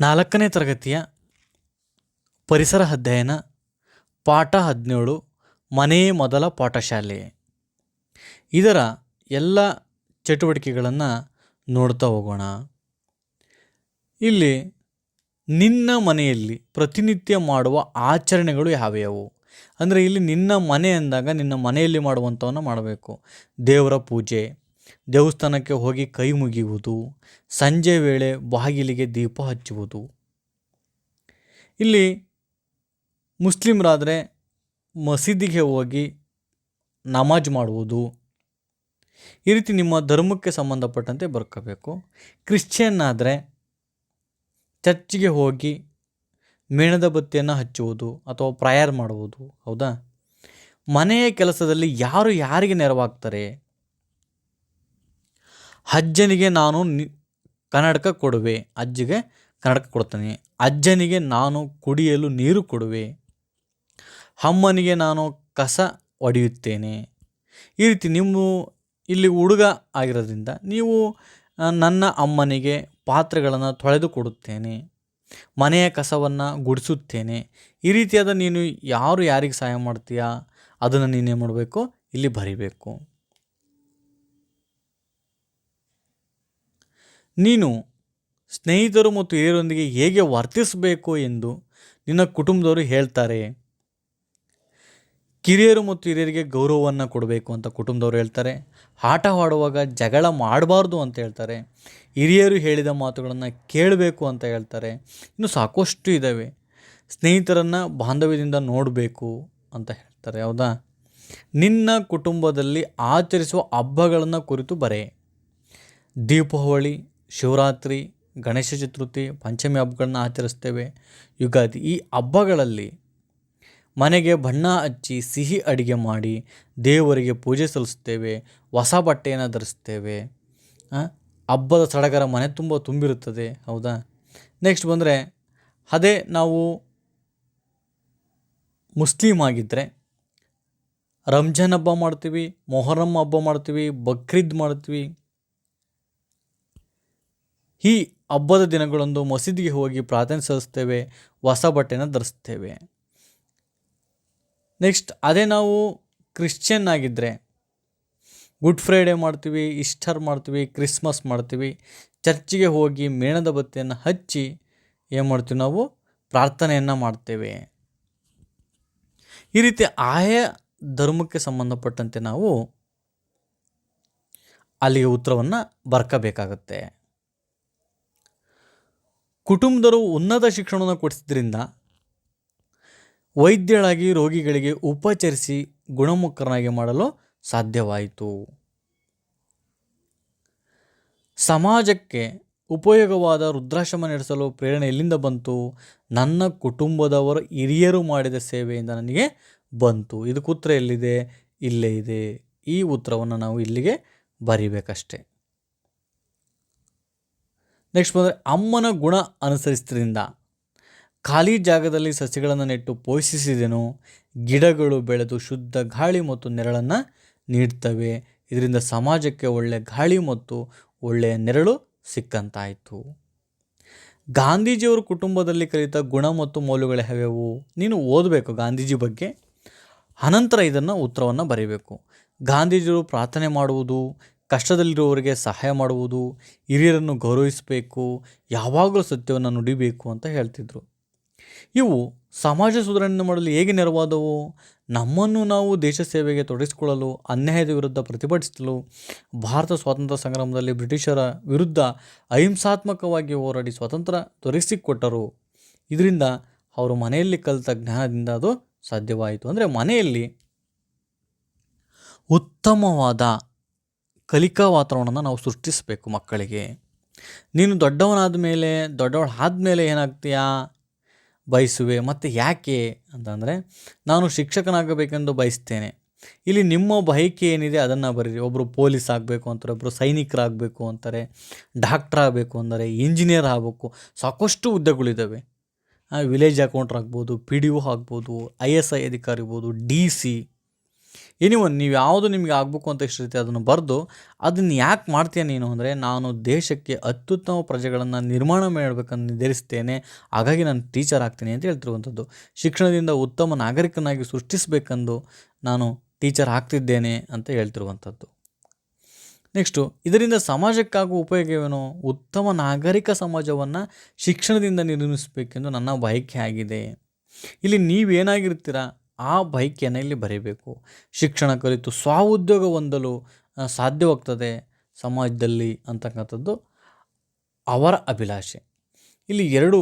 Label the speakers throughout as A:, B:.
A: ನಾಲ್ಕನೇ ತರಗತಿಯ ಪರಿಸರ ಅಧ್ಯಯನ, ಪಾಠ ಹದಿನೇಳು, ಮನೆಯೇ ಮೊದಲ ಪಾಠಶಾಲೆ. ಇದರ ಎಲ್ಲ ಚಟುವಟಿಕೆಗಳನ್ನು ನೋಡ್ತಾ ಹೋಗೋಣ. ಇಲ್ಲಿ ನಿನ್ನ ಮನೆಯಲ್ಲಿ ಪ್ರತಿನಿತ್ಯ ಮಾಡುವ ಆಚರಣೆಗಳು ಯಾವ್ಯಾವು? ಅಂದರೆ ಇಲ್ಲಿ ನಿನ್ನ ಮನೆ ಅಂದಾಗ ನಿನ್ನ ಮನೆಯಲ್ಲಿ ಮಾಡುವಂಥವನ್ನು ಮಾಡಬೇಕು. ದೇವರ ಪೂಜೆ ದೇವಸ್ಥಾನಕ್ಕೆ ಹೋಗಿ ಕೈ ಮುಗಿಯುವುದು, ಸಂಜೆ ವೇಳೆ ಬಾಗಿಲಿಗೆ ದೀಪ ಹಚ್ಚುವುದು. ಇಲ್ಲಿ ಮುಸ್ಲಿಮರಾದರೆ ಮಸೀದಿಗೆ ಹೋಗಿ ನಮಾಜ್ ಮಾಡುವುದು. ಈ ರೀತಿ ನಿಮ್ಮ ಧರ್ಮಕ್ಕೆ ಸಂಬಂಧಪಟ್ಟಂತೆ ಬರ್ಕೋಬೇಕು. ಕ್ರಿಶ್ಚಿಯನ್ ಆದರೆ ಚರ್ಚಿಗೆ ಹೋಗಿ ಮೇಣದ ಬತ್ತಿಯನ್ನು ಹಚ್ಚುವುದು ಅಥವಾ ಪ್ರಯರ್ ಮಾಡುವುದು, ಹೌದಾ? ಮನೆಯ ಕೆಲಸದಲ್ಲಿ ಯಾರು ಯಾರಿಗೆ ನೆರವಾಗ್ತಾರೆ? ಅಜ್ಜನಿಗೆ ನಾನು ನಿ, ಕನ್ನಡಕ ಕೊಡುವೆ. ಅಜ್ಜಿಗೆ ಕನ್ನಡಕ ಕೊಡ್ತಾನೆ. ಅಜ್ಜನಿಗೆ ನಾನು ಕುಡಿಯಲು ನೀರು ಕೊಡುವೆ. ಅಮ್ಮನಿಗೆ ನಾನು ಕಸ ಒಡೆಯುತ್ತೇನೆ. ಈ ರೀತಿ ನೀವು ಇಲ್ಲಿ ಹುಡುಗ ಆಗಿರೋದ್ರಿಂದ ನೀವು ನನ್ನ ಅಮ್ಮನಿಗೆ ಪಾತ್ರೆಗಳನ್ನು ತೊಳೆದು ಕೊಡುತ್ತೇನೆ. ಮನೆಯ ಕಸವನ್ನು ಗುಡಿಸುತ್ತೇನೆ. ಈ ರೀತಿಯಾದ ನೀನು ಯಾರು ಯಾರಿಗೆ ಸಹಾಯ ಮಾಡ್ತೀಯಾ? ಅದನ್ನು ನೀನೇನು ಮಾಡಬೇಕು? ಇಲ್ಲಿ ಬರಿಬೇಕು. ನೀನು ಸ್ನೇಹಿತರು ಮತ್ತು ಹಿರಿಯರೊಂದಿಗೆ ಹೇಗೆ ವರ್ತಿಸಬೇಕು ಎಂದು ನಿನ್ನ ಕುಟುಂಬದವರು ಹೇಳ್ತಾರೆ. ಕಿರಿಯರು ಮತ್ತು ಹಿರಿಯರಿಗೆ ಗೌರವವನ್ನು ಕೊಡಬೇಕು ಅಂತ ಕುಟುಂಬದವರು ಹೇಳ್ತಾರೆ. ಆಟವಾಡುವಾಗ ಜಗಳ ಮಾಡಬಾರ್ದು ಅಂತ ಹೇಳ್ತಾರೆ. ಹಿರಿಯರು ಹೇಳಿದ ಮಾತುಗಳನ್ನು ಕೇಳಬೇಕು ಅಂತ ಹೇಳ್ತಾರೆ. ಇನ್ನು ಸಾಕಷ್ಟು ಇದ್ದಾವೆ ಸ್ನೇಹಿತರನ್ನು ಬಾಂಧವ್ಯದಿಂದ ನೋಡಬೇಕು ಅಂತ ಹೇಳ್ತಾರೆ. ಹೌದಾ? ನಿನ್ನ ಕುಟುಂಬದಲ್ಲಿ ಆಚರಿಸುವ ಹಬ್ಬಗಳನ್ನು ಕುರಿತು ಬರೆ. ದೀಪಾವಳಿ ಶಿವರಾತ್ರಿ, ಗಣೇಶ ಚತುರ್ಥಿ, ಪಂಚಮಿ ಹಬ್ಬಗಳನ್ನ ಆಚರಿಸ್ತೇವೆ. ಯುಗಾದಿ ಈ ಹಬ್ಬಗಳಲ್ಲಿ ಮನೆಗೆ ಬಣ್ಣ ಹಚ್ಚಿ, ಸಿಹಿ ಅಡಿಗೆ ಮಾಡಿ, ದೇವರಿಗೆ ಪೂಜೆ ಸಲ್ಲಿಸ್ತೇವೆ, ಹೊಸ ಬಟ್ಟೆಯನ್ನು ಧರಿಸ್ತೇವೆ. ಹಬ್ಬದ ಸಡಗರ ಮನೆ ತುಂಬ ತುಂಬಿರುತ್ತದೆ, ಹೌದಾ? ನೆಕ್ಸ್ಟ್ ಬಂದರೆ, ಅದೇ ನಾವು ಮುಸ್ಲಿಮ್ ಆಗಿದ್ದರೆ ರಂಜಾನ್ ಹಬ್ಬ ಮಾಡ್ತೀವಿ, ಮೊಹರಂ ಹಬ್ಬ ಮಾಡ್ತೀವಿ, ಬಕ್ರೀದ್ ಮಾಡ್ತೀವಿ. ಈ ಹಬ್ಬದ ದಿನಗಳಂದು ಮಸೀದಿಗೆ ಹೋಗಿ ಪ್ರಾರ್ಥನೆ ಸಲ್ಲಿಸ್ತೇವೆ ಹೊಸ ಬಟ್ಟೆನ ಧರಿಸ್ತೇವೆ ನೆಕ್ಸ್ಟ್ ಅದೇ ನಾವು ಕ್ರಿಶ್ಚಿಯನ್ ಆಗಿದ್ದರೆ ಗುಡ್ ಫ್ರೈಡೇ ಮಾಡ್ತೀವಿ ಈಸ್ಟರ್ ಮಾಡ್ತೀವಿ ಕ್ರಿಸ್ಮಸ್ ಮಾಡ್ತೀವಿ, ಚರ್ಚಿಗೆ ಹೋಗಿ ಮೇಣದ ಬತ್ತಿಯನ್ನು ಹಚ್ಚಿ ಏನು ಮಾಡ್ತೀವಿ ನಾವು? ಪ್ರಾರ್ಥನೆಯನ್ನು ಮಾಡ್ತೇವೆ. ಈ ರೀತಿ ಆಯಾ ಧರ್ಮಕ್ಕೆ ಸಂಬಂಧಪಟ್ಟಂತೆ ನಾವು ಅಲ್ಲಿಗೆ ಉತ್ತರವನ್ನು ಬರ್ಕೋಬೇಕಾಗತ್ತೆ. ಕುಟುಂಬದವರು ಉನ್ನತ ಶಿಕ್ಷಣವನ್ನು ಕೊಡಿಸಿದ್ರಿಂದ ವೈದ್ಯರಾಗಿ ರೋಗಿಗಳಿಗೆ ಉಪಚರಿಸಿ ಗುಣಮುಖರನಾಗಿ ಮಾಡಲು ಸಾಧ್ಯವಾಯಿತು. ಸಮಾಜಕ್ಕೆ ಉಪಯೋಗವಾದ ರುದ್ರಾಶ್ರಮ ನಡೆಸಲು ಪ್ರೇರಣೆ ಎಲ್ಲಿಂದ ಬಂತು? ನನ್ನ ಕುಟುಂಬದವರು ಹಿರಿಯರು ಮಾಡಿದ ಸೇವೆಯಿಂದ ನನಗೆ ಬಂತು. ಇದಕ್ಕೆ ಉತ್ತರ ಎಲ್ಲಿದೆ? ಇಲ್ಲೇ ಇದೆ. ಈ ಉತ್ತರವನ್ನು ನಾವು ಇಲ್ಲಿಗೆ ಬರಿಬೇಕಷ್ಟೆ. ನೆಕ್ಸ್ಟ್ ಬಂದರೆ ಅಮ್ಮನ ಗುಣ ಅನುಸರಿಸಿದ್ರಿಂದ. ಖಾಲಿ ಜಾಗದಲ್ಲಿ ಸಸಿಗಳನ್ನು ನೆಟ್ಟು ಪೋಷಿಸಿದೆನು, ಗಿಡಗಳು ಬೆಳೆದು ಶುದ್ಧ ಗಾಳಿ ಮತ್ತು ನೆರಳನ್ನು ನೀಡ್ತವೆ. ಇದರಿಂದ ಸಮಾಜಕ್ಕೆ ಒಳ್ಳೆಯ ಗಾಳಿ ಮತ್ತು ಒಳ್ಳೆಯ ನೆರಳು ಸಿಕ್ಕಂತಾಯಿತು. ಗಾಂಧೀಜಿಯವರು ಕುಟುಂಬದಲ್ಲಿ ಕಲಿತ ಗುಣ ಮತ್ತು ಮೌಲ್ಯಗಳು ಯಾವ್ಯಾವು ನೀನು ಓದಬೇಕು ಗಾಂಧೀಜಿ ಬಗ್ಗೆ. ಅನಂತರ ಇದನ್ನು ಉತ್ತರವನ್ನು ಬರೀಬೇಕು. ಗಾಂಧೀಜಿಯವರು ಪ್ರಾರ್ಥನೆ ಮಾಡುವುದು ಕಷ್ಟದಲ್ಲಿರುವವರಿಗೆ ಸಹಾಯ ಮಾಡುವುದು, ಹಿರಿಯರನ್ನು ಗೌರವಿಸಬೇಕು, ಯಾವಾಗಲೂ ಸತ್ಯವನ್ನು ನುಡಿಬೇಕು ಅಂತ ಹೇಳ್ತಿದ್ರು. ಇವು ಸಮಾಜ ಸುಧಾರಣೆ ಮಾಡಲು ಹೇಗೆ ನೆರವಾದವು? ನಮ್ಮನ್ನು ನಾವು ದೇಶ ಸೇವೆಗೆ ತೊಡಗಿಸಿಕೊಳ್ಳಲು, ಅನ್ಯಾಯದ ವಿರುದ್ಧ ಪ್ರತಿಭಟಿಸಲು, ಭಾರತ ಸ್ವಾತಂತ್ರ್ಯ ಸಂಗ್ರಾಮದಲ್ಲಿ ಬ್ರಿಟಿಷರ ವಿರುದ್ಧ ಅಹಿಂಸಾತ್ಮಕವಾಗಿ ಹೋರಾಡಿ ಸ್ವಾತಂತ್ರ್ಯ ದೊರಕಿಸಿಕೊಟ್ಟರು ಇದರಿಂದ ಅವರು ಮನೆಯಲ್ಲಿ ಕಲಿತ ಜ್ಞಾನದಿಂದ ಅದು ಸಾಧ್ಯವಾಯಿತು. ಅಂದರೆ ಮನೆಯಲ್ಲಿ ಉತ್ತಮವಾದ ಕಲಿಕಾ ವಾತಾವರಣನ ನಾವು ಸೃಷ್ಟಿಸಬೇಕು ಮಕ್ಕಳಿಗೆ. ನೀನು ದೊಡ್ಡವನಾದ ಮೇಲೆ, ದೊಡ್ಡವಳು ಆದಮೇಲೆ ಏನಾಗ್ತೀಯಾ? ಬಯಸುವೆ. ಮತ್ತು ಯಾಕೆ ಅಂತಂದರೆ, ನಾನು ಶಿಕ್ಷಕನಾಗಬೇಕೆಂದು ಬಯಸ್ತೇನೆ. ಇಲ್ಲಿ ನಿಮ್ಮ ಬಯಕೆ ಏನಿದೆ ಅದನ್ನು ಬರೀರಿ. ಒಬ್ಬರು ಪೊಲೀಸ್ ಆಗಬೇಕು ಅಂತಾರೆ ಒಬ್ಬರು ಸೈನಿಕರಾಗಬೇಕು ಅಂತಾರೆ, ಡಾಕ್ಟ್ರ್ ಆಗಬೇಕು ಅಂದರೆ ಇಂಜಿನಿಯರ್ ಆಗಬೇಕು. ಸಾಕಷ್ಟು ಹುದ್ದೆಗಳಿದ್ದಾವೆ. ವಿಲೇಜ್ ಅಕೌಂಟ್ರ್ ಆಗ್ಬೋದು, ಪಿ ಡಿ ಒ ಆಗ್ಬೋದು, ಐ ಎಸ್ ಐ ಅಧಿಕಾರಿ ಇರ್ಬೋದು ಡಿ ಸಿ. ಎನಿವನ್ ನೀವು ಯಾವುದು ನಿಮಗೆ ಆಗಬೇಕು ಅಂತ ಇಷ್ಟ ರೀತಿ ಅದನ್ನು ಬರೆದು ಅದನ್ನು ಯಾಕೆ ಮಾಡ್ತೀಯ ನೀನು ಅಂದರೆ, ನಾನು ದೇಶಕ್ಕೆ ಅತ್ಯುತ್ತಮ ಪ್ರಜೆಗಳನ್ನು ನಿರ್ಮಾಣ ಮಾಡಬೇಕಂತ ನಿರ್ಧರಿಸ್ತೇನೆ, ಹಾಗಾಗಿ ನಾನು ಟೀಚರ್ ಆಗ್ತೀನಿ ಅಂತ ಹೇಳ್ತಿರುವಂಥದ್ದು. ಶಿಕ್ಷಣದಿಂದ ಉತ್ತಮ ನಾಗರಿಕನಾಗಿ ಸೃಷ್ಟಿಸಬೇಕೆಂದು ನಾನು ಟೀಚರ್ ಆಗ್ತಿದ್ದೇನೆ ಅಂತ ಹೇಳ್ತಿರುವಂಥದ್ದು. ನೆಕ್ಸ್ಟು ಇದರಿಂದ ಸಮಾಜಕ್ಕಾಗುವ ಉಪಯೋಗವೇನು? ಉತ್ತಮ ನಾಗರಿಕ ಸಮಾಜವನ್ನು ಶಿಕ್ಷಣದಿಂದ ನಿರ್ಮಿಸಬೇಕೆಂದು ನನ್ನ ಬಯಕೆ ಆಗಿದೆ. ಇಲ್ಲಿ ನೀವೇನಾಗಿರ್ತೀರ? ಆ ಬಯಕೆಯನ್ನು ಇಲ್ಲಿ ಬರೀಬೇಕು. ಶಿಕ್ಷಣ ಕಲಿತು ಸ್ವಉದ್ಯೋಗ ಹೊಂದಲು ಆ, ಸಾಧ್ಯವಾಗ್ತದೆ ಸಮಾಜದಲ್ಲಿ ಅಂತಕ್ಕಂಥದ್ದು ಅವರ ಅಭಿಲಾಷೆ. ಇಲ್ಲಿ ಎರಡು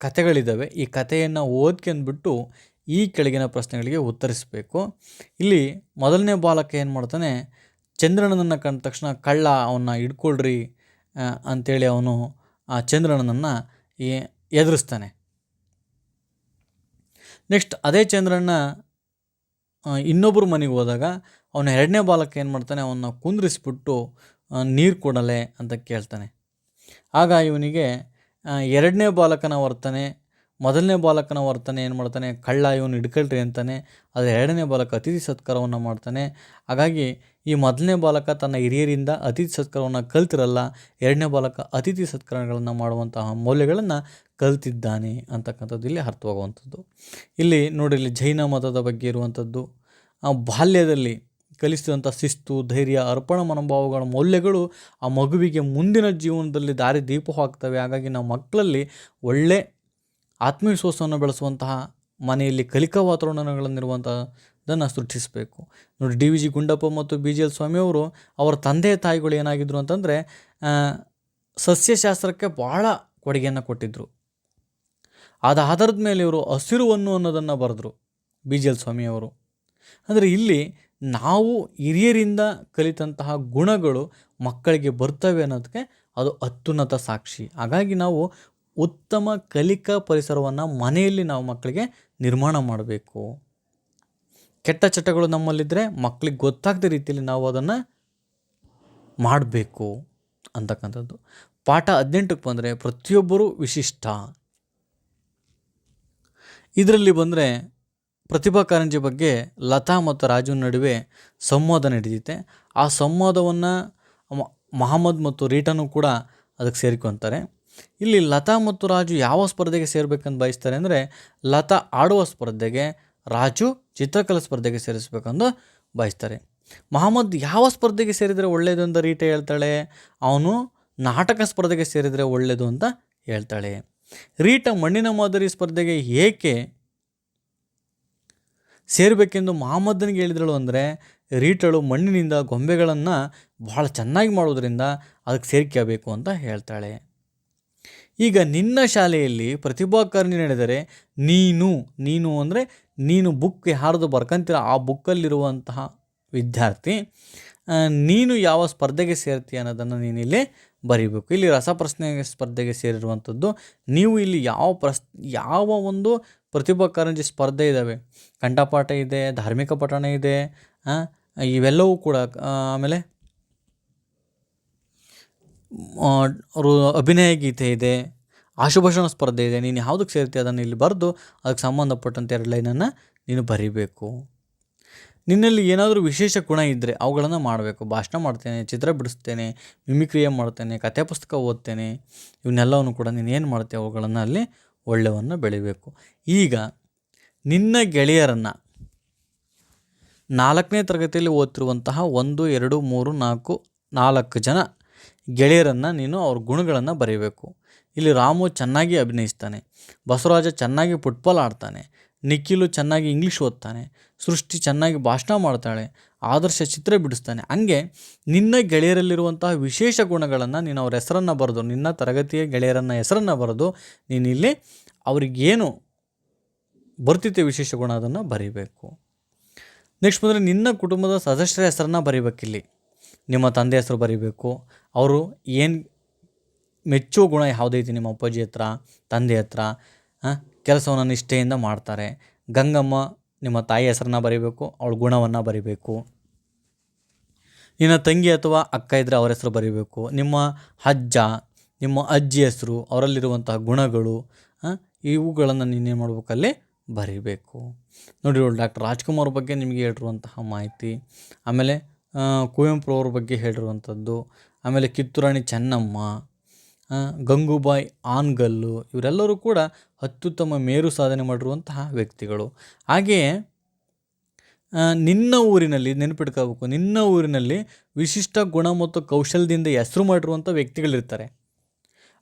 A: ಕಥೆಗಳಿದ್ದಾವೆ ಈ ಕಥೆಯನ್ನು ಓದ್ಕೊಂಡ್ಬಿಟ್ಟು ಈ ಕೆಳಗಿನ ಪ್ರಶ್ನೆಗಳಿಗೆ ಉತ್ತರಿಸಬೇಕು. ಇಲ್ಲಿ ಮೊದಲನೇ ಬಾಲಕ ಏನು ಮಾಡ್ತಾನೆ ಚಂದ್ರನನ್ನು ಕಂಡ ತಕ್ಷಣ ಕಳ್ಳ ಅವನ್ನ ಹಿಡ್ಕೊಳ್ರಿ ಅಂಥೇಳಿ ಅವನು ಆ ಚಂದ್ರನನ್ನು ಎದುರಿಸ್ತಾನೆ. ನೆಕ್ಸ್ಟ್ ಅದೇ ಚಂದ್ರಣ್ಣ ಇನ್ನೊಬ್ಬರು ಮನೆಗೆ ಹೋದಾಗ ಅವನ ಎರಡನೇ ಬಾಲಕ ಏನು ಮಾಡ್ತಾನೆ ಅವನ್ನ ಕುಂದ್ರಿಸ್ಬಿಟ್ಟು ನೀರು ಕೊಡಲೆ ಅಂತ ಕೇಳ್ತಾನೆ. ಆಗ ಇವನಿಗೆ ಎರಡನೇ ಬಾಲಕನ ವರ್ತನೆ, ಮೊದಲನೇ ಬಾಲಕನ ವರ್ತನೆ ಏನು ಮಾಡ್ತಾನೆ, ಕಳ್ಳ ಇವನು ಹಿಡ್ಕೊಳ್ರಿ ಅಂತಾನೆ ಆದರೆ ಎರಡನೇ ಬಾಲಕ ಅತಿಥಿ ಸತ್ಕಾರವನ್ನು ಮಾಡ್ತಾನೆ. ಹಾಗಾಗಿ ಈ ಮೊದಲನೇ ಬಾಲಕ ತನ್ನ ಹಿರಿಯರಿಂದ ಅತಿಥಿ ಸತ್ಕಾರವನ್ನು ಕಲ್ತಿರಲ್ಲ, ಎರಡನೇ ಬಾಲಕ ಅತಿಥಿ ಸತ್ಕಾರಗಳನ್ನು ಮಾಡುವಂತಹ ಮೌಲ್ಯಗಳನ್ನು ಕಲ್ತಿದ್ದಾನೆ ಅಂತಕ್ಕಂಥದ್ದು ಇಲ್ಲಿ ಅರ್ಥವಾಗುವಂಥದ್ದು. ಇಲ್ಲಿ ನೋಡಿ, ಇಲ್ಲಿ ಜೈನ ಮತದ ಬಗ್ಗೆ ಇರುವಂಥದ್ದು. ಬಾಲ್ಯದಲ್ಲಿ ಕಲಿಸಿದಂಥ ಶಿಸ್ತು, ಧೈರ್ಯ, ಅರ್ಪಣ ಮನೋಭಾವಗಳ ಮೌಲ್ಯಗಳು ಆ ಮಗುವಿಗೆ ಮುಂದಿನ ಜೀವನದಲ್ಲಿ ದಾರಿ ದೀಪ ಹಾಕ್ತವೆ. ಹಾಗಾಗಿ ನಾವು ಮಕ್ಕಳಲ್ಲಿ ಒಳ್ಳೆ ಆತ್ಮವಿಶ್ವಾಸವನ್ನು ಬೆಳೆಸುವಂತಹ ಮನೆಯಲ್ಲಿ ಕಲಿಕಾ ವಾತಾವರಣಗಳನ್ನಿರುವಂಥದ್ದನ್ನು ಸೃಷ್ಟಿಸಬೇಕು. ನೋಡಿ, ಡಿ ವಿ ಜಿ ಗುಂಡಪ್ಪ ಮತ್ತು ಬಿ ಜಿ ಎಲ್ ಸ್ವಾಮಿಯವರು ಅವರ ತಂದೆ ತಾಯಿಗಳು ಏನಾಗಿದ್ರು ಅಂತಂದರೆ ಸಸ್ಯಶಾಸ್ತ್ರಕ್ಕೆ ಭಾಳ ಕೊಡುಗೆಯನ್ನು ಕೊಟ್ಟಿದ್ದರು ಅದ ಆಧಾರದ ಮೇಲೆ ಇವರು ಹಸಿರುವನ್ನು ಅನ್ನೋದನ್ನು ಬರೆದ್ರು ಬಿ ಜಿ ಎಲ್ ಸ್ವಾಮಿಯವರು ಅಂದರೆ ಇಲ್ಲಿ ನಾವು ಹಿರಿಯರಿಂದ ಕಲಿತಂತಹ ಗುಣಗಳು ಮಕ್ಕಳಿಗೆ ಬರ್ತವೆ ಅನ್ನೋದಕ್ಕೆ ಅದು ಅತ್ಯುನ್ನತ ಸಾಕ್ಷಿ. ಹಾಗಾಗಿ ನಾವು ಉತ್ತಮ ಕಲಿಕಾ ಪರಿಸರವನ್ನು ಮನೆಯಲ್ಲಿ ನಾವು ಮಕ್ಕಳಿಗೆ ನಿರ್ಮಾಣ ಮಾಡಬೇಕು. ಕೆಟ್ಟ ಚಟಗಳು ನಮ್ಮಲ್ಲಿದ್ದರೆ ಮಕ್ಕಳಿಗೆ ಗೊತ್ತಾಗದ ರೀತಿಯಲ್ಲಿ ನಾವು ಅದನ್ನು ಮಾಡಬೇಕು ಅಂತಕ್ಕಂಥದ್ದು. ಪಾಠ ಹದಿನೆಂಟಕ್ಕೆ ಬಂದರೆ ಪ್ರತಿಯೊಬ್ಬರೂ ವಿಶಿಷ್ಟ. ಇದರಲ್ಲಿ ಬಂದರೆ ಪ್ರತಿಭಾ ಕಾರಂಜಿ ಬಗ್ಗೆ ಲತಾ ಮತ್ತು ರಾಜು ನಡುವೆ ಸಂವಾದ ನಡೆದಿದೆ. ಆ ಸಂವಾದವನ್ನು ಮಹಮ್ಮದ್ ಮತ್ತು ರೀಟನು ಕೂಡ ಅದಕ್ಕೆ ಸೇರಿಕೊಂತಾರೆ. ಇಲ್ಲಿ ಲತಾ ಮತ್ತು ರಾಜು ಯಾವ ಸ್ಪರ್ಧೆಗೆ ಸೇರ್ಬೇಕಂತ ಬಯಸ್ತಾರೆ ಅಂದರೆ ಲತಾ ಆಡುವ ಸ್ಪರ್ಧೆಗೆ, ರಾಜು ಚಿತ್ರಕಲಾ ಸ್ಪರ್ಧೆಗೆ ಸೇರಿಸ್ಬೇಕಂದು ಬಯಸ್ತಾರೆ. ಮಹಮ್ಮದ್ ಯಾವ ಸ್ಪರ್ಧೆಗೆ ಸೇರಿದರೆ ಒಳ್ಳೆಯದು ಅಂತ ರೀಟ ಹೇಳ್ತಾಳೆ? ಅವನು ನಾಟಕ ಸ್ಪರ್ಧೆಗೆ ಸೇರಿದರೆ ಒಳ್ಳೆಯದು ಅಂತ ಹೇಳ್ತಾಳೆ. ರೀಟ ಮಣ್ಣಿನ ಮಾದರಿ ಸ್ಪರ್ಧೆಗೆ ಏಕೆ ಸೇರಬೇಕೆಂದು ಮಹಮ್ಮದನಿಗೆ ಹೇಳಿದಳು ಅಂದರೆ, ರೀಟಳು ಮಣ್ಣಿನಿಂದ ಗೊಂಬೆಗಳನ್ನು ಬಹಳ ಚೆನ್ನಾಗಿ ಮಾಡೋದ್ರಿಂದ ಅದಕ್ಕೆ ಸೇರಿಕೆ ಆಗಬೇಕು ಅಂತ ಹೇಳ್ತಾಳೆ. ಈಗ ನಿನ್ನ ಶಾಲೆಯಲ್ಲಿ ಪ್ರತಿಭಾ ಕಾರಂಜಿ ನಡೆದರೆ ನೀನು ನೀನು ಅಂದರೆ ನೀನು ಬುಕ್ ಯಾರ್ದು ಬರ್ಕಂತೀರ, ಆ ಬುಕ್ಕಲ್ಲಿರುವಂತಹ ವಿದ್ಯಾರ್ಥಿ ನೀನು ಯಾವ ಸ್ಪರ್ಧೆಗೆ ಸೇರ್ತೀಯ ಅನ್ನೋದನ್ನು ನೀನು ಇಲ್ಲಿ ಬರೀಬೇಕು. ಇಲ್ಲಿ ರಸಪ್ರಶ್ನೆ ಸ್ಪರ್ಧೆಗೆ ಸೇರಿರುವಂಥದ್ದು ನೀವು ಇಲ್ಲಿ ಯಾವ ಪ್ರಸ್ ಯಾವ ಒಂದು ಪ್ರತಿಭಾ ಕಾರಂಜಿ ಸ್ಪರ್ಧೆ ಇದ್ದಾವೆ ಕಂಠಪಾಠ ಇದೆ, ಧಾರ್ಮಿಕ ಪಠಣ ಇದೆ ಇವೆಲ್ಲವೂ ಕೂಡ ಆಮೇಲೆ ಅಭಿನಯ ಗೀತೆ ಇದೆ, ಆಶುಭಾಷಣ ಸ್ಪರ್ಧೆ ಇದೆ. ನೀನು ಯಾವುದಕ್ಕೆ ಸೇರ್ತೀಯ ಅದನ್ನು ಇಲ್ಲಿ ಬರೆದು ಅದಕ್ಕೆ ಸಂಬಂಧಪಟ್ಟಂತೆ ಎರಡು ಲೈನನ್ನು ನೀನು ಬರೀಬೇಕು. ನಿನ್ನಲ್ಲಿ ಏನಾದರೂ ವಿಶೇಷ ಗುಣ ಇದ್ದರೆ ಅವುಗಳನ್ನು ಮಾಡಬೇಕು. ಭಾಷಣ ಮಾಡ್ತೇನೆ, ಚಿತ್ರ ಬಿಡಿಸ್ತೇನೆ, ಮಿಮಿಕ್ರಿಯೆ ಮಾಡ್ತೇನೆ, ಕಥೆ ಪುಸ್ತಕ ಓದ್ತೇನೆ, ಇವನ್ನೆಲ್ಲವನ್ನು ಕೂಡ ನೀನು ಏನು ಮಾಡ್ತೀಯ ಅವುಗಳನ್ನು ಅಲ್ಲಿ ಒಳ್ಳೆಯವನ್ನು ಬೆಳಿಬೇಕು. ಈಗ ನಿನ್ನ ಗೆಳೆಯರನ್ನು ನಾಲ್ಕನೇ ತರಗತಿಯಲ್ಲಿ ಓದ್ತಿರುವಂತಹ ಒಂದು, ಎರಡು, ಮೂರು, ನಾಲ್ಕು ನಾಲ್ಕು ಜನ ಗೆಳೆಯರನ್ನು ನೀನು ಅವ್ರ ಗುಣಗಳನ್ನು ಬರೀಬೇಕು. ಇಲ್ಲಿ ರಾಮು ಚೆನ್ನಾಗಿ ಅಭಿನಯಿಸ್ತಾನೆ, ಬಸವರಾಜ ಚೆನ್ನಾಗಿ ಫುಟ್ಬಾಲ್ ಆಡ್ತಾನೆ ನಿಖಿಲು ಚೆನ್ನಾಗಿ ಇಂಗ್ಲೀಷ್ ಓದ್ತಾನೆ, ಸೃಷ್ಟಿ ಚೆನ್ನಾಗಿ ಭಾಷಣ ಮಾಡ್ತಾಳೆ, ಆದರ್ಶ ಚಿತ್ರ ಬಿಡಿಸ್ತಾನೆ. ಹಂಗೆ ನಿನ್ನ ಗೆಳೆಯರಲ್ಲಿರುವಂತಹ ವಿಶೇಷ ಗುಣಗಳನ್ನು ನೀನು ಅವ್ರ ಹೆಸರನ್ನು ಬರೆದು, ನಿನ್ನ ತರಗತಿಯ ಗೆಳೆಯರನ್ನ ಹೆಸರನ್ನು ಬರೆದು ನೀನಿಲ್ಲಿ ಅವ್ರಿಗೇನು ಬರ್ತಿತ್ತೆ ವಿಶೇಷ ಗುಣ ಅದನ್ನು ಬರೀಬೇಕು. ನೆಕ್ಸ್ಟ್ ಬಂದರೆ ನಿನ್ನ ಕುಟುಂಬದ ಸದಸ್ಯರ ಹೆಸರನ್ನ ಬರೀಬೇಕಿಲ್ಲಿ. ನಿಮ್ಮ ತಂದೆ ಹೆಸರು ಬರೀಬೇಕು, ಅವರು ಏನು ಮೆಚ್ಚುವ ಗುಣ ಯಾವುದೈತಿ ನಿಮ್ಮ ಅಪ್ಪಾಜಿ ಹತ್ರ, ತಂದೆ ಹತ್ರ ಕೆಲಸವನ್ನು ನಿಷ್ಠೆಯಿಂದ ಮಾಡ್ತಾರೆ. ಗಂಗಮ್ಮ ನಿಮ್ಮ ತಾಯಿ ಹೆಸರನ್ನ ಬರಿಬೇಕು, ಅವಳ ಗುಣವನ್ನು ಬರಿಬೇಕು. ನಿನ್ನ ತಂಗಿ ಅಥವಾ ಅಕ್ಕ ಇದ್ದರೆ ಅವರ ಹೆಸರು ಬರೀಬೇಕು. ನಿಮ್ಮ ಅಜ್ಜ, ನಿಮ್ಮ ಅಜ್ಜಿ ಹೆಸರು, ಅವರಲ್ಲಿರುವಂತಹ ಗುಣಗಳು ಇವುಗಳನ್ನು ನೀನೇನು ಮಾಡಬೇಕಲ್ಲಿ ಬರೀಬೇಕು. ನೋಡಿ ಡಾಕ್ಟರ್ ರಾಜ್ಕುಮಾರ್ ಬಗ್ಗೆ ನಿಮಗೆ ಹೇಳಿರುವಂತಹ ಮಾಹಿತಿ. ಆಮೇಲೆ ಕುವೆಂಪು ಅವ್ರ ಬಗ್ಗೆ ಹೇಳಿರುವಂಥದ್ದು ಆಮೇಲೆ ಕಿತ್ತೂರಾಣಿ ಚೆನ್ನಮ್ಮ ಗಂಗೂಬಾಯಿ, ಆನ್ಗಲ್ಲು ಇವರೆಲ್ಲರೂ ಕೂಡ ಅತ್ಯುತ್ತಮ ಮೇರು ಸಾಧನೆ ಮಾಡಿರುವಂತಹ ವ್ಯಕ್ತಿಗಳು. ಹಾಗೆಯೇ ನಿನ್ನ ಊರಿನಲ್ಲಿ ನೆನಪಿಟ್ಕೋಬೇಕು. ನಿನ್ನ ಊರಿನಲ್ಲಿ ವಿಶಿಷ್ಟ ಗುಣ ಮತ್ತು ಕೌಶಲ್ಯದಿಂದ ಹೆಸರು ಮಾಡಿರುವಂಥ ವ್ಯಕ್ತಿಗಳಿರ್ತಾರೆ.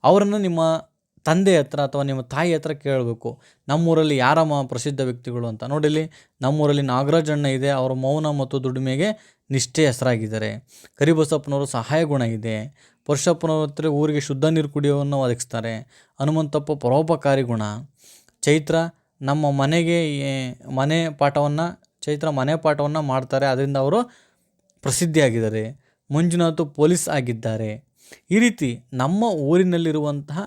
A: ಅವರನ್ನು ನಿಮ್ಮ ತಂದೆ ಹತ್ರ ಅಥವಾ ನಿಮ್ಮ ತಾಯಿ ಹತ್ರ ಕೇಳಬೇಕು. ನಮ್ಮೂರಲ್ಲಿ ಯಾರಮ್ಮ ಪ್ರಸಿದ್ಧ ವ್ಯಕ್ತಿಗಳು ಅಂತ. ನೋಡಿಲಿ ನಮ್ಮೂರಲ್ಲಿ ನಾಗರಾಜಣ್ಣ ಇದೆ. ಅವರ ಮೌನ ಮತ್ತು ದುಡಿಮೆಗೆ ನಿಷ್ಠೆ ಹೆಸರಾಗಿದ್ದಾರೆ. ಕರಿಬಸಪ್ಪನವರು ಸಹಾಯ ಗುಣ ಇದೆ. ಪರಶಪ್ಪನವ್ರ ಹತ್ರ ಊರಿಗೆ ಶುದ್ಧ ನೀರು ಕುಡಿಯೋವನ್ನು ಒದಗಿಸ್ತಾರೆ. ಹನುಮಂತಪ್ಪ ಪರೋಪಕಾರಿ ಗುಣ. ಚೈತ್ರ ನಮ್ಮ ಮನೆಗೆ ಮನೆ ಪಾಠವನ್ನು, ಚೈತ್ರ ಮನೆ ಪಾಠವನ್ನು ಮಾಡ್ತಾರೆ. ಅದರಿಂದ ಅವರು ಪ್ರಸಿದ್ಧಿಯಾಗಿದ್ದಾರೆ. ಮಂಜುನಾಥ್ ಪೊಲೀಸ್ ಆಗಿದ್ದಾರೆ. ಈ ರೀತಿ ನಮ್ಮ ಊರಿನಲ್ಲಿರುವಂತಹ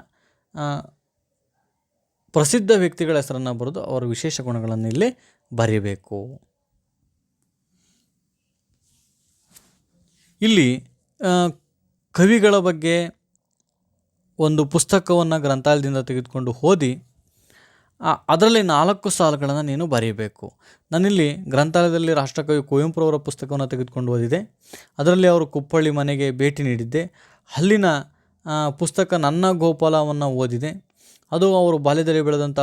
A: ಪ್ರಸಿದ್ಧ ವ್ಯಕ್ತಿಗಳ ಹೆಸರನ್ನು ಬರೆದು ಅವರ ವಿಶೇಷ ಗುಣಗಳನ್ನು ಇಲ್ಲಿ ಬರೀಬೇಕು. ಇಲ್ಲಿ ಕವಿಗಳ ಬಗ್ಗೆ ಒಂದು ಪುಸ್ತಕವನ್ನು ಗ್ರಂಥಾಲಯದಿಂದ ತೆಗೆದುಕೊಂಡು ಓದಿ ಅದರಲ್ಲಿ ನಾಲ್ಕು ಸಾಲುಗಳನ್ನು ನೀನು ಬರೆಯಬೇಕು ನಾನಿಲ್ಲಿ ಗ್ರಂಥಾಲಯದಲ್ಲಿ ರಾಷ್ಟ್ರಕವಿ ಕುವೆಂಪುರವರ ಪುಸ್ತಕವನ್ನು ತೆಗೆದುಕೊಂಡು ಓದಿದೆ. ಅದರಲ್ಲಿ ಅವರು ಕುಪ್ಪಳ್ಳಿ ಮನೆಗೆ ಭೇಟಿ ನೀಡಿದ್ದೆ. ಅಲ್ಲಿನ ಪುಸ್ತಕ ನನ್ನ ಗೋಪಾಲವನ್ನು ಓದಿದೆ. ಅದು ಅವರು ಬಾಲ್ಯದಲ್ಲಿ ಬೆಳೆದಂಥ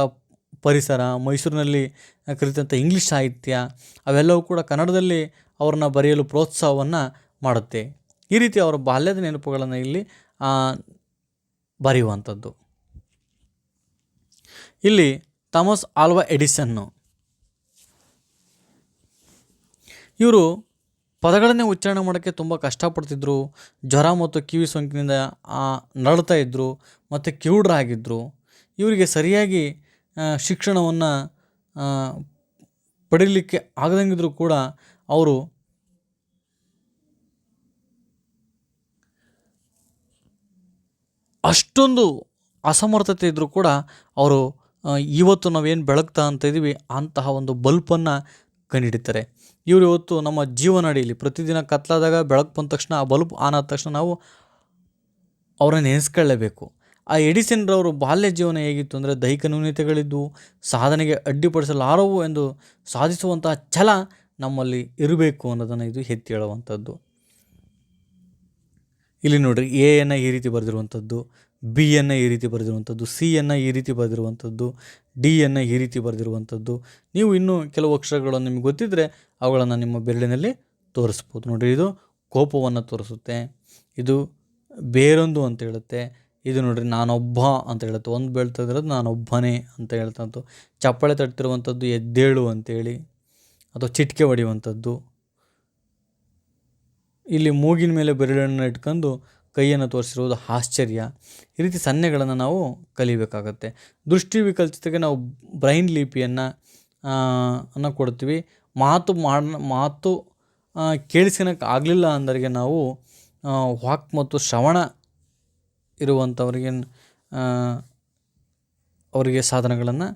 A: ಪರಿಸರ, ಮೈಸೂರಿನಲ್ಲಿ ಕಲಿತಂಥ ಇಂಗ್ಲೀಷ್ ಸಾಹಿತ್ಯ, ಅವೆಲ್ಲವೂ ಕೂಡ ಕನ್ನಡದಲ್ಲಿ ಅವ್ರನ್ನ ಬರೆಯಲು ಪ್ರೋತ್ಸಾಹವನ್ನು ಮಾಡುತ್ತೆ. ಈ ರೀತಿ ಅವರ ಬಾಲ್ಯದ ನೆನಪುಗಳನ್ನು ಇಲ್ಲಿ ಬರೆಯುವಂಥದ್ದು. ಇಲ್ಲಿ ಥಾಮಸ್ ಆಲ್ವಾ ಎಡಿಸನ್ನು. ಇವರು ಪದಗಳನ್ನೇ ಉಚ್ಚಾರಣೆ ಮಾಡೋಕ್ಕೆ ತುಂಬ ಕಷ್ಟಪಡ್ತಿದ್ರು, ಜ್ವರ ಮತ್ತು ಕಿವಿ ಸೋಂಕಿನಿಂದ ನರಳ್ತಾ ಇದ್ದರು ಮತ್ತು ಕಿವುಡ್ರಾಗಿದ್ದರು ಇವರಿಗೆ ಸರಿಯಾಗಿ ಶಿಕ್ಷಣವನ್ನು ಪಡೀಲಿಕ್ಕೆ ಆಗದಂಗಿದ್ರು ಕೂಡ, ಅವರು ಅಷ್ಟೊಂದು ಅಸಮರ್ಥತೆ ಇದ್ದರೂ ಕೂಡ ಅವರು ಇವತ್ತು ನಾವೇನು ಬೆಳಗ್ತಾ ಅಂತ ಇದ್ದೀವಿ ಅಂತಹ ಒಂದು ಬಲ್ಪನ್ನು ಕಂಡುಹಿಡಿತಾರೆ ಇವರು ಇವತ್ತು ನಮ್ಮ ಜೀವನ ಅಡಿಯಲ್ಲಿ ಪ್ರತಿದಿನ ಕತ್ಲಾದಾಗ ಬೆಳಕು ಬಂದ ತಕ್ಷಣ ಆ ಬಲ್ಬ್ ಆನ್ ಆದ ತಕ್ಷಣ ನಾವು ಅವರನ್ನು ನೆನೆಸ್ಕೊಳ್ಳೇಬೇಕು. ಆ ಎಡಿಸನ್ರವರು ಬಾಲ್ಯ ಜೀವನ ಹೇಗಿತ್ತು ಅಂದರೆ ದೈಹಿಕ ನ್ಯೂನತೆಗಳಿದ್ದು, ಸಾಧನೆಗೆ ಅಡ್ಡಿಪಡಿಸಲಾರವು ಎಂದು ಸಾಧಿಸುವಂತಹ ಛಲ ನಮ್ಮಲ್ಲಿ ಇರಬೇಕು ಅನ್ನೋದನ್ನು ಇದು ಎತ್ತಿ ಹೇಳುವಂಥದ್ದು. ಇಲ್ಲಿ ನೋಡ್ರಿ ಎಯನ್ನು ಈ ರೀತಿ ಬರೆದಿರುವಂಥದ್ದು ಬಿಯನ್ನು ಈ ರೀತಿ ಬರೆದಿರುವಂಥದ್ದು ಸಿಯನ್ನು ಈ ರೀತಿ ಬರೆದಿರುವಂಥದ್ದು ಡಿಯನ್ನು ಈ ರೀತಿ ಬರೆದಿರುವಂಥದ್ದು. ನೀವು ಇನ್ನೂ ಕೆಲವು ಅಕ್ಷರಗಳು ನಿಮಗೆ ಗೊತ್ತಿದ್ದರೆ ಅವುಗಳನ್ನು ನಿಮ್ಮ ಬೆರಳಿನಲ್ಲಿ ತೋರಿಸ್ಬೋದು. ನೋಡಿರಿ ಇದು ಕೋಪವನ್ನು ತೋರಿಸುತ್ತೆ, ಇದು ಬೇರೊಂದು ಅಂತ ಹೇಳುತ್ತೆ, ಇದು ನೋಡ್ರಿ ನಾನೊಬ್ಬ ಅಂತ ಹೇಳುತ್ತೆ, ಒಂದು ಬೆಳ್ತಾ ನಾನೊಬ್ಬನೇ ಅಂತ ಹೇಳ್ತಂತು ಚಪ್ಪಳೆ ತಟ್ಟಿರುವಂಥದ್ದು ಎದ್ದೇಳು ಅಂತೇಳಿ, ಅಥವಾ ಚಿಟಿಕೆ ಹೊಡೆಯುವಂಥದ್ದು ಇಲ್ಲಿ ಮೂಗಿನ ಮೇಲೆ ಬೆರಳನ್ನು ಇಟ್ಕೊಂಡು ಕೈಯನ್ನು ತೋರಿಸಿರುವುದು ಆಶ್ಚರ್ಯ. ಈ ರೀತಿ ಸನ್ನೆಗಳನ್ನು ನಾವು ಕಲಿಬೇಕಾಗತ್ತೆ. ದೃಷ್ಟಿ ವಿಕಲ್ಚಿತಕ್ಕೆ ನಾವು ಬ್ರೈನ್ ಲಿಪಿಯನ್ನು ಅನ್ನು ಕೊಡ್ತೀವಿ. ಮಾತು ಮಾಡ ಮಾತು ಕೇಳಿಸ್ಕೊಳಕ್ಕೆ ಆಗಲಿಲ್ಲ ಅಂದರಿಗೆ ನಾವು ವಾಕ್ ಮತ್ತು ಶ್ರವಣ ಇರುವಂಥವ್ರಿಗೆ ಅವರಿಗೆ ಸಾಧನಗಳನ್ನು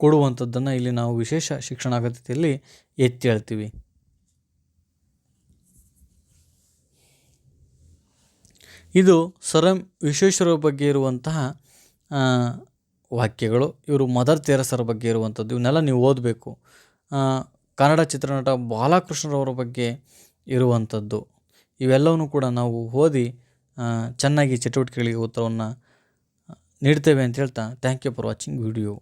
A: ಕೊಡುವಂಥದ್ದನ್ನು ಇಲ್ಲಿ ನಾವು ವಿಶೇಷ ಶಿಕ್ಷಣ ಅಗತ್ಯತೆಯಲ್ಲಿ ಎತ್ತಿ ಹೇಳ್ತೀವಿ. ಇದು ಸರ್ ವಿಶ್ವೇಶ್ವರ ಬಗ್ಗೆ ಇರುವಂತಹ ವಾಕ್ಯಗಳು. ಇವರು ಮದರ್ ತೆರಸರ ಬಗ್ಗೆ ಇರುವಂಥದ್ದು. ಇವನ್ನೆಲ್ಲ ನೀವು ಓದಬೇಕು. ಕನ್ನಡ ಚಿತ್ರನಟ ಬಾಲಕೃಷ್ಣರವರ ಬಗ್ಗೆ ಇರುವಂಥದ್ದು. ಇವೆಲ್ಲವನ್ನು ಕೂಡ ನಾವು ಓದಿ ಚೆನ್ನಾಗಿ ಚಟುವಟಿಕೆಗಳಿಗೆ ಉತ್ತರವನ್ನು ನೀಡ್ತೇವೆ ಅಂತ ಹೇಳ್ತಾ thank you for watching video